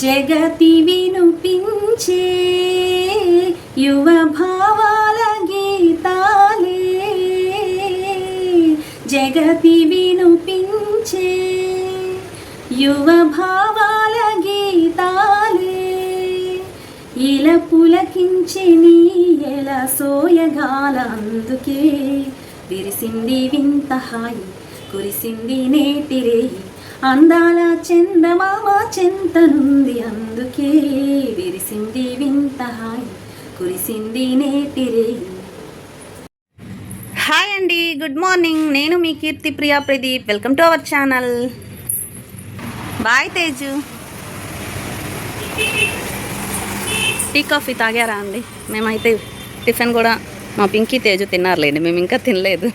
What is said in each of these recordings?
జగతి వినుపించే యువ భావాల గీతాలే జగతి వినుపించే యువ భావాల గీతాలే ఇలా పులకించి నీ ఎలా సోయగాల అందుకే విరిసింది వింత హాయి కురిసింది నేటిరేయి అందాల చందమామ చెంతనుంది అందుకే విరిసింది వింత హాయి కురిసింది నేటిరే హాయ్ అండి గుడ్ మార్నింగ్. నేను మీ Keerthi Priya Pradeep. Welcome to our channel. Bye Teju. Tea coffee తాగారా అండి? మేమైతే టిఫిన్ కూడా మా పింకీ తేజు తిన్నారులేండి. మేము ఇంకా తినలేదు.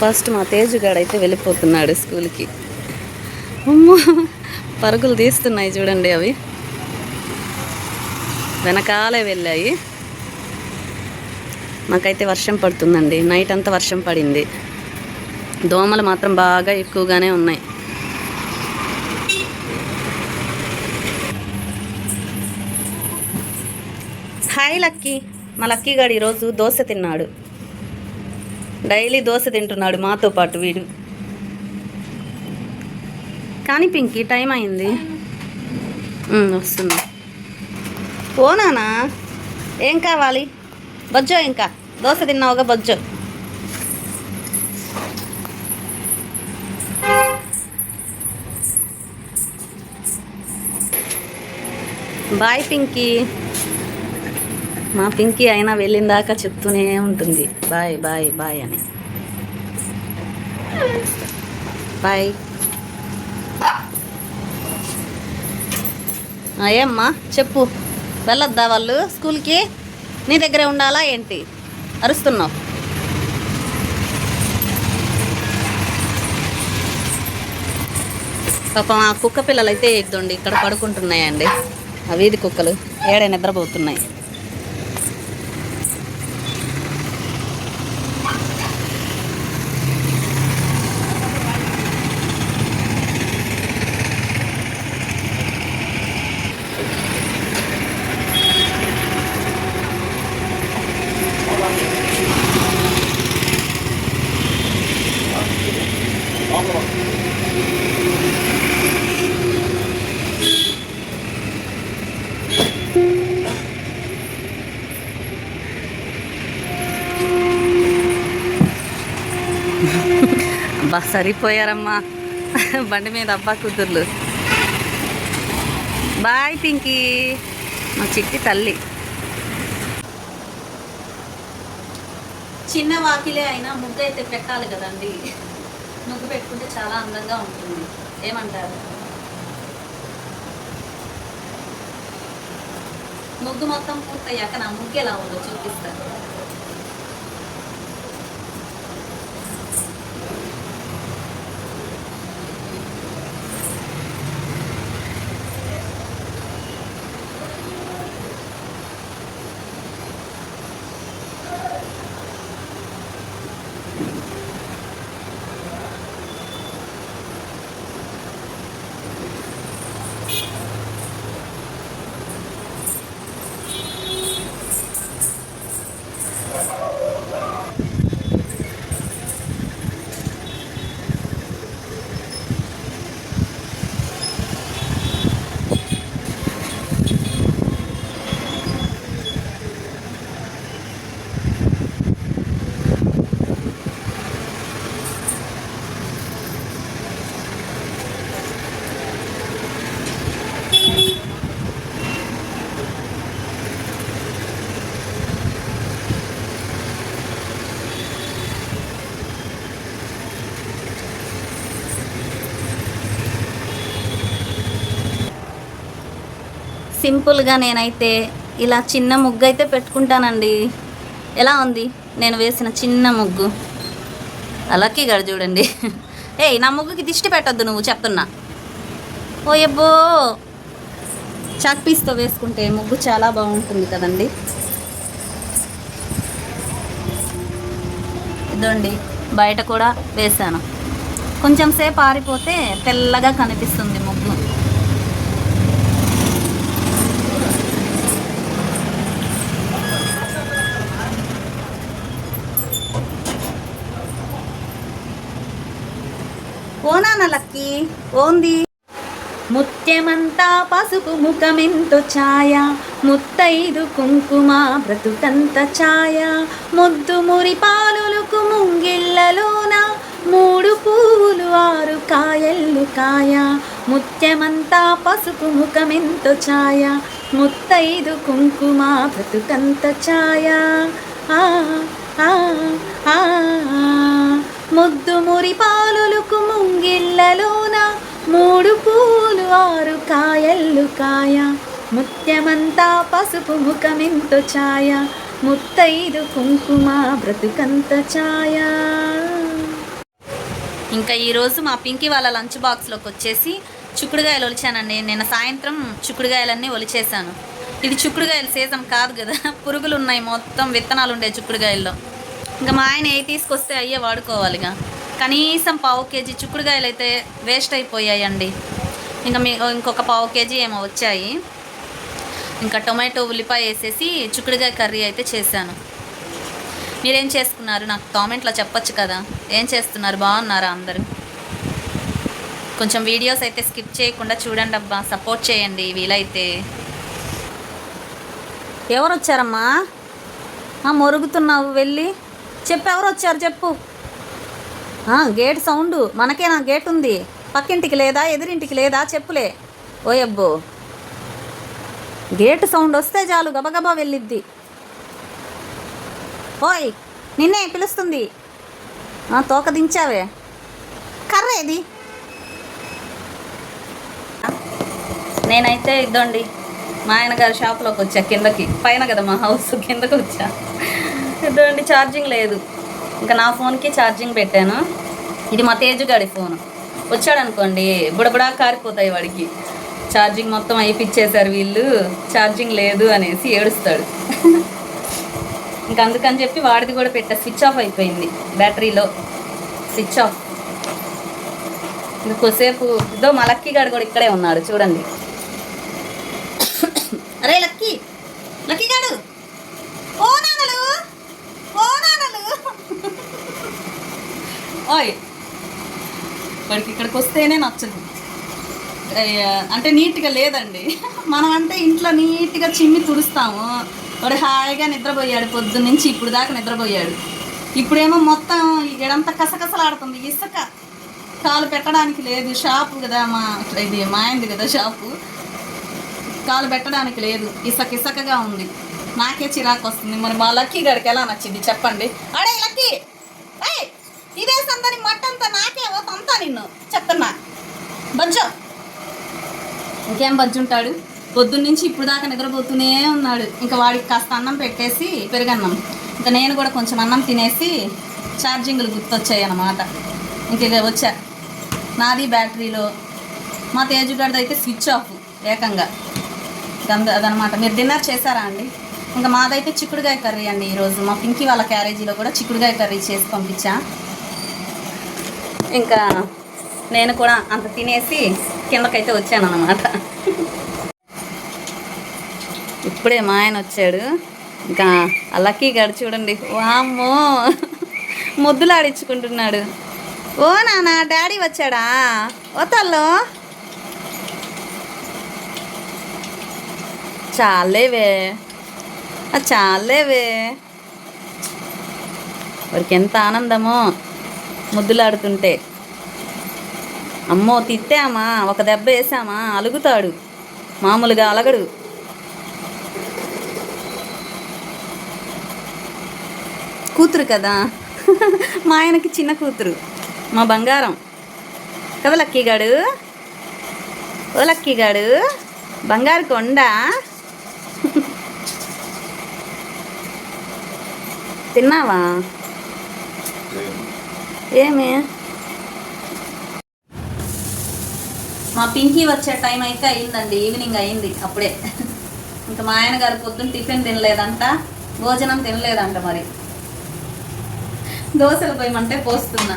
ఫస్ట్ మా తేజు అయితే వెళ్ళిపోతున్నాడు స్కూల్కి. అమ్మో పరుగులు తీస్తున్నాయి చూడండి అవి. వెనకాలే వెళ్ళాయి. మాకైతే వర్షం పడుతుందండి. నైట్ అంతా వర్షం పడింది. దోమలు మాత్రం బాగా ఎక్కువగానే ఉన్నాయి. Hi lucky. మా లక్కీ గాడు ఈరోజు దోశ తిన్నాడు. డైలీ దోశ తింటున్నాడు మాతో పాటు వీడు. కానీ పింకీ టైం అయింది. ఉమ్, వస్తుంది పోనానా ఏం కావాలి? బజ్జో ఇంకా. దోశ తిన్నావుగా బజ్జో? బాయ్ పింకీ. మా పింకీ అయినా వెళ్ళిన దాకా చెప్తూనే ఉంటుంది. బాయ్ బాయ్ బాయ్ అని. బాయ్. ఏమ్మా చెప్పు. వెళ్ళొద్దా వాళ్ళు స్కూల్కి? నీ దగ్గరే ఉండాలా ఏంటి? అరుస్తున్నావు. పాపం ఆ కుక్క పిల్లలు అయితే ఇద్దండి ఇక్కడ పడుకుంటున్నాయండి. ఆ వీధి కుక్కలు ఏడై నిద్రపోతున్నాయి. అబ్బా సరిపోయారమ్మా. బండి మీద అబ్బా కూతుర్లు. బాయ్ పింకీ. మా చిట్టి తల్లి. చిన్న వాకిలే అయినా ముగ్గు అయితే పెట్టాలి కదండి. ముగ్గు పెట్టుకుంటే చాలా అందంగా ఉంటుంది. ఏమంటారు? ముగ్గు మొత్తం పూర్తయ్యాక నా ముగ్గు ఎలా ఉందో చూపిస్తాను. సింపుల్గా నేనైతే ఇలా చిన్న ముగ్గు అయితే పెట్టుకుంటానండి. ఎలా ఉంది? నేను వేసిన చిన్న ముగ్గు. అలాగే గారు చూడండి. ఏయ్ నా ముగ్గుకి దిష్టి పెట్టొద్దు నువ్వు చెప్తున్నా. ఓ ఎబ్బో చాక్ పీస్తో వేసుకుంటే ముగ్గు చాలా బాగుంటుంది కదండి. ఇదండి బయట కూడా వేసాను కొంచెం సేపు ఆరిపోతే తెల్లగా కనిపిస్తుంది ముగ్గు. ఓనాన లక్కి? ఓంది? ముత్యమంతా పసుపు ముఖమెంతు ఛాయ ముత్తైదు కుంకుమ బ్రతుకంత ఛాయ. ముద్దు మురి పాలులకు ముంగిళ్ళలోన మూడు పువ్వులు ఆరు కాయల్లు కాయ. ముత్యమంతా పసుపు ముఖమెంతు ఛాయ ముత్తైదు కుంకుమ బ్రతుకంత ఛాయ. ఆ ఆ ఆ. ముద్దు మురి పాలులకు ముంగిళ్ళలోన మూడు పూలు ఆరు కాయల్లు కాయ. ముత్యమంతా పసుపు ముఖమింత ఛాయ. ముత్తైదు కుంకుమ బ్రతుకంత ఛాయ. ఇంకా ఈరోజు మా పింకి వాళ్ళ లంచ్ బాక్స్లోకి వచ్చేసి చిక్కుడుగాయలు ఒలిచానండి. నిన్న సాయంత్రం చిక్కుడుగాయలన్నీ ఒలిచేసాను ఇది చిక్కుడుగాయల సీజన్ కాదు కదా. పురుగులు ఉన్నాయి మొత్తం విత్తనాలు ఉండే చిక్కుడుగాయల్లో ఇంకా మా ఆయన ఏ తీసుకొస్తే అయ్యే వాడుకోవాలిగా. కనీసం పావు కేజీ చిక్కుడుగాయలు అయితే వేస్ట్ అయిపోయాయండి. ఇంకా మీ ఇంకొక పావు కేజీ ఏమో వచ్చాయి. ఇంకా టొమాటో ఉల్లిపాయ వేసేసి చిక్కుడుగాయ కర్రీ అయితే చేశాను. మీరేం చేసుకున్నారు? నాకు కామెంట్లో చెప్పొచ్చు కదా. ఏం చేస్తున్నారు? బాగున్నారా అందరూ? కొంచెం వీడియోస్ అయితే స్కిప్ చేయకుండా చూడండి అబ్బా. సపోర్ట్ చేయండి వీలైతే. ఎవరు వచ్చారమ్మా మొరుగుతున్నావు వెళ్ళి. చెప్పు ఎవరు వచ్చారు చెప్పు. Gate sound. మనకేనా? గేట్ ఉంది. పక్కింటికి లేదా? ఎదురింటికి లేదా? చెప్పులే. ఓయబ్బో గేట్ సౌండ్ వస్తే చాలు. గబగబా వెళ్ళిద్ది. ఓయ్ నిన్నే పిలుస్తుంది. తోక దించావే. కర్ర ఏది నేనైతే ఇద్దండి. మా ఆయన గారి షాప్లోకి వచ్చా కిందకి. పైన కదా మా హౌస్. కిందకి వచ్చా. ఇద్దండి ఛార్జింగ్ లేదు. ఇంకా నా ఫోన్కి ఛార్జింగ్ పెట్టాను. ఇది మా తేజు గాడి ఫోన్ వచ్చాడనుకోండి బుడబుడా కారిపోతాయి వాడికి. ఛార్జింగ్ మొత్తం అయిపిచ్చేశారు వీళ్ళు. ఛార్జింగ్ లేదు అనేసి ఏడుస్తాడు. ఇంకా అందుకని చెప్పి వాడిది కూడా పెట్టా. స్విచ్ ఆఫ్ అయిపోయింది బ్యాటరీలో. స్విచ్ ఆఫ్ ఇంకొసేపు ఇదో మా లక్కీ గాడు కూడా ఇక్కడే ఉన్నాడు చూడండి. అరే లక్కీ గాడు ఓ నాన్నలు ఓ నాన్నలు ఓయ్. వాడికి ఇక్కడికి వస్తేనే నచ్చదు. అంటే నీట్గా లేదండి. మనం అంటే ఇంట్లో నీట్గా చిమ్మి తుడుస్తాము. వాడు హాయిగా నిద్రపోయాడు పొద్దున్న నుంచి ఇప్పుడు దాకా నిద్రపోయాడు. ఇప్పుడేమో మొత్తం ఇక్కడంతా కసకసలాడుతుంది ఇసుక కాలు పెట్టడానికి లేదు. షాపు కదా మా ఇది మా కదా షాపు. కాలు పెట్టడానికి లేదు. ఇసక ఇసకగా ఉంది. నాకే చిరాకు వస్తుంది. మరి మా లక్కీ గడికి ఎలా నచ్చింది చెప్పండి. అడే లక్కీ! ఇదే సందని మట్టంతా నాకేమో అంతా నిన్ను. చెప్తున్నా. బజ్జో ఇంకేం బజ్జుంటాడు పొద్దున్న నుంచి ఇప్పుడు దాకా నిద్రపోతూనే ఉన్నాడు. ఇంకా వాడికి కాస్త అన్నం పెట్టేసి పెరుగన్నం. ఇంకా నేను కూడా కొంచెం అన్నం తినేసి ఛార్జింగ్లు గుర్తొచ్చాయి అన్నమాట. ఇంక ఇక వచ్చా. నాది బ్యాటరీలో. మా తేజు అయితే స్విచ్ ఆఫ్ ఏకంగా. గంద అదనమాట మీరు డిన్నర్ చేశారా అండి? ఇంకా మాదైతే చిక్కుడుగాయ కర్రీ అండి ఈరోజు. మా పింకీ వాళ్ళ క్యారేజీలో కూడా చిక్కుడుగాయ కర్రీ చేసి పంపించా. ఇంకా నేను కూడా అంత తినేసి కిందకైతే వచ్చాను అనమాట ఇప్పుడే మా ఆయన వచ్చాడు. ఇంకా ఆ లక్కీ గడి చూడండి. వామ్మో! ముద్దులాడించుకుంటున్నాడు. ఓ నాన్న డాడీ వచ్చాడా? ఓ తల్లో! చాలేవే. చాలేవే. వాడికి ఎంత ఆనందమో. ముద్దులాడుతుంటే అమ్మో తిట్టామా? ఒక దెబ్బ వేసామా? అలుగుతాడు. మామూలుగా అలగడు. కూతురు కదా? మా ఆయనకి చిన్న కూతురు. మా బంగారం. కదా లక్కీగాడు? ఓ లక్కీగాడు బంగారు కొండ? తిన్నావా? ఏమి? మా పింకీ వచ్చే టైం అయితే అయిందండి ఈవినింగ్ అయింది అప్పుడే. ఇంకా మా ఆయన గారు పొద్దున్న టిఫిన్ తినలేదంట భోజనం తినలేదంట మరి. దోశలు పోయమంటే పోస్తున్నా.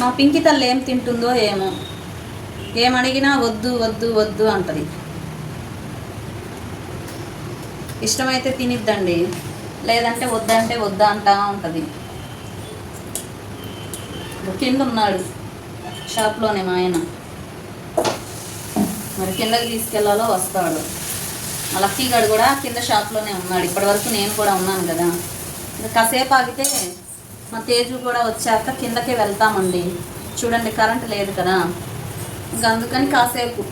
మా పింకి తల్లి ఏం తింటుందో ఏమో. ఏమడిగినా వద్దు వద్దు వద్దు అంటది. ఇష్టమైతే తినిద్దండి. లేదంటే వద్దంటే వద్దా అంటా ఉంటుంది. కింద ఉన్నాడు షాప్లోనే మా ఆయన. మరి కిందకి తీసుకెళ్ళాలో వస్తాడు. మా లక్కీగాడు కూడా కింద షాప్లోనే ఉన్నాడు. ఇప్పటివరకు నేను కూడా ఉన్నాను కదా. కాసేపు ఆగితే మా తేజు కూడా వచ్చాక కిందకే వెళ్తామండి. చూడండి కరెంట్ లేదు కదా. ఇంకా అందుకని కాసేపు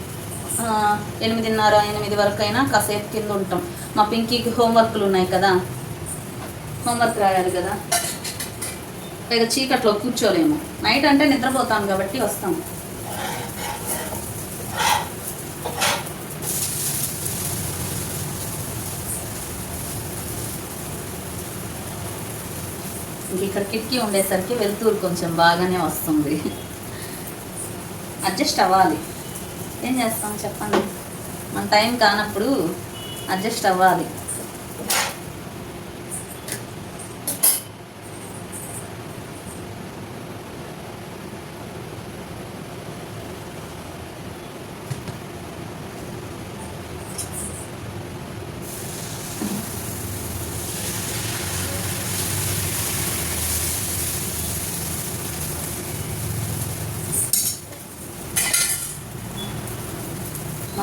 ఎనిమిదిన్నర ఎనిమిది వరకు అయినా కాసేపు కింద ఉంటాం. మా పింకీకి హోంవర్క్లు ఉన్నాయి కదా. హోంవర్క్ రాయాలి కదా. పైగా చీకట్లో కూర్చోలేము. నైట్ అంటే నిద్రపోతాం కాబట్టి వస్తాం. ఇక్కడ కిటికీ ఉండేసరికి వెళ్తూరు కొంచెం బాగానే వస్తుంది. అడ్జస్ట్ అవ్వాలి. ఏం చేస్తాం చెప్పండి? మన టైం కానప్పుడు అడ్జస్ట్ అవ్వాలి.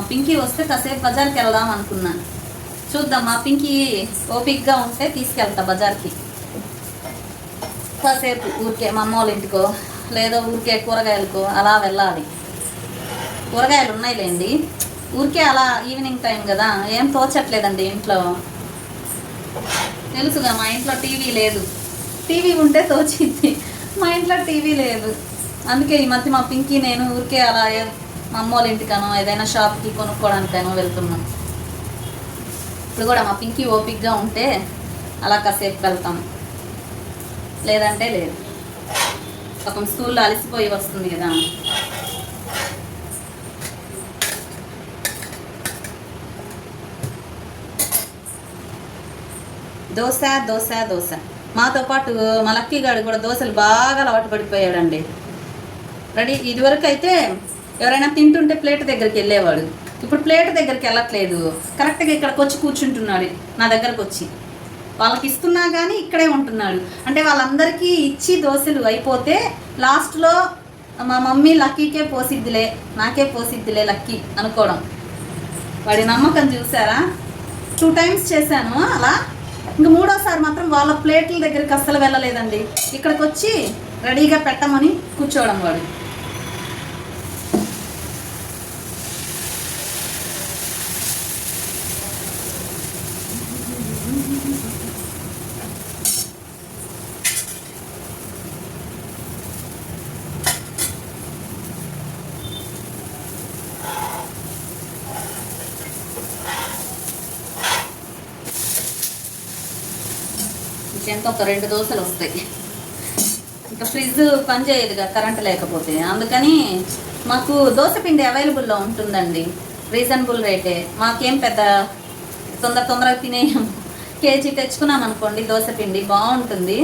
పింకీ వస్తే కాసేపు బజార్కి వెళ్దాం అనుకున్నాను. చూద్దాం మా పింకీ ఓపిక్గా ఉంటే తీసుకెళ్తా బజార్కి. కాసేపు ఊరికే మా అమ్మ వాళ్ళ ఇంటికో లేదా ఊరికే కూరగాయలకో అలా వెళ్ళాలి. కూరగాయలు ఉన్నాయిలేండి. ఊరికే అలా ఈవినింగ్ టైం కదా ఏం తోచట్లేదండి ఇంట్లో. తెలుసుగా మా ఇంట్లో టీవీ లేదు. టీవీ ఉంటే తోచింది. మా ఇంట్లో టీవీ లేదు. అందుకే ఈ మధ్య మా పింకీ నేను ఊరికే అలా మా అమ్మ వాళ్ళ ఇంటికనో ఏదైనా షాప్కి కొనుక్కోవడానికైనా వెళ్తున్నాం. ఇప్పుడు కూడా మా పింకీ ఓపిక్గా ఉంటే అలా కాసేపు వెళ్తాం. లేదంటే లేదు. పాపం స్కూల్లో అలసిపోయి వస్తుంది కదా. దోశ దోశ దోశ. మాతో పాటు మా లక్కీ గాడు కూడా దోశలు బాగా అలవాటు పడిపోయాడండి. రెడీ ఇదివరకు అయితే ఎవరైనా తింటుంటే ప్లేట్ దగ్గరికి వెళ్ళేవాడు. ఇప్పుడు ప్లేట్ దగ్గరికి వెళ్ళట్లేదు. కరెక్ట్గా ఇక్కడికి వచ్చి కూర్చుంటున్నాడు. నా దగ్గరకు వచ్చి. వాళ్ళకి ఇస్తున్నా కానీ ఇక్కడే ఉంటున్నాడు. అంటే వాళ్ళందరికీ ఇచ్చి దోశలు అయిపోతే లాస్ట్లో మా మమ్మీ లక్కీకే పోసిద్దిలే నాకే పోసిద్దిలే లక్కీ అనుకోవడం. వాడి నమ్మకం చూసారా? టూ టైమ్స్ చేశాను అలా. ఇంక మూడోసారి మాత్రం వాళ్ళ ప్లేట్ల దగ్గరికి అస్సలు వెళ్ళలేదండి. ఇక్కడికి వచ్చి రెడీగా పెట్టమని కూర్చోవడం వాడు. ఇంకెంత ఒక రెండు దోశలు వస్తాయి. ఇంకా ఫ్రిడ్జ్ పనిచేయదుగా కరెంట్ లేకపోతే. అందుకని మాకు దోశ పిండి అవైలబుల్లో ఉంటుందండి. రీజనబుల్ రేటే. మాకేం పెద్ద తొందర తొందరగా తినేయం కేజీ తెచ్చుకున్నాం అనుకోండి దోశ పిండి బాగుంటుంది.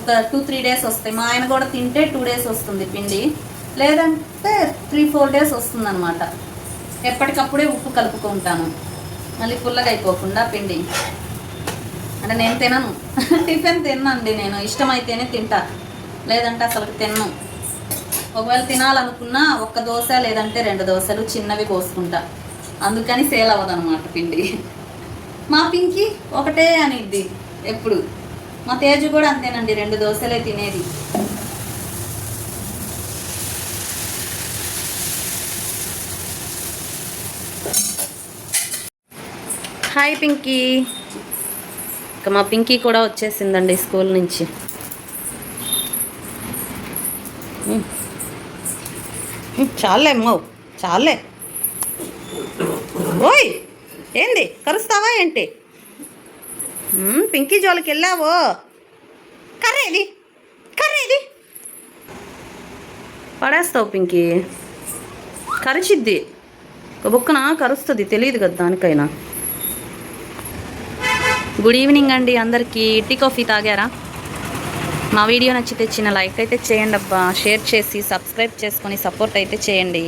ఒక టూ త్రీ డేస్ వస్తాయి. మా ఆయన కూడా తింటే టూ డేస్ వస్తుంది పిండి. లేదంటే త్రీ ఫోర్ డేస్ వస్తుందన్నమాట. ఎప్పటికప్పుడే ఉప్పు కలుపుకుంటాను. మళ్ళీ పుల్లగా అయిపోకుండా పిండి. అంటే నేను తినను. టిఫిన్ తినండి నేను. ఇష్టమైతేనే తింటా. లేదంటే అసలు తిన్ను. ఒకవేళ తినాలనుకున్నా ఒక్క దోశ లేదంటే రెండు దోశలు చిన్నవి కోసుకుంటా. అందుకని సేల్ అవ్వదనమాట పిండి. మా పింకి ఒకటే అనిద్ది ఎప్పుడు. మా తేజు కూడా అంతేనండి రెండు దోశలే తినేది. హాయ్ పింకీ. ఇక మా పింకీ కూడా వచ్చేసిందండి స్కూల్ నుంచి. చాలే అమ్మో చాలే. ఓయ్ ఏంది కరుస్తావా ఏంటి? పింకీ జోలికి వెళ్ళావో? కర్రేది కర్రేది. పడేస్తావు పింకీ. కరిచిద్ది. ఒక బుక్కన కరుస్తుంది తెలియదు కదా దానికైనా. గుడ్ ఈవినింగ్ అండి. అందరికీ టీ కాఫీ తాగారా? మా వీడియో నచ్చితే చిన్న లైక్ అయితే చేయండి అబ్బా. షేర్ చేసి సబ్స్క్రైబ్ చేసుకొని సపోర్ట్ అయితే చేయండి.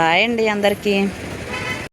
బాయ్ అండి అందరికీ.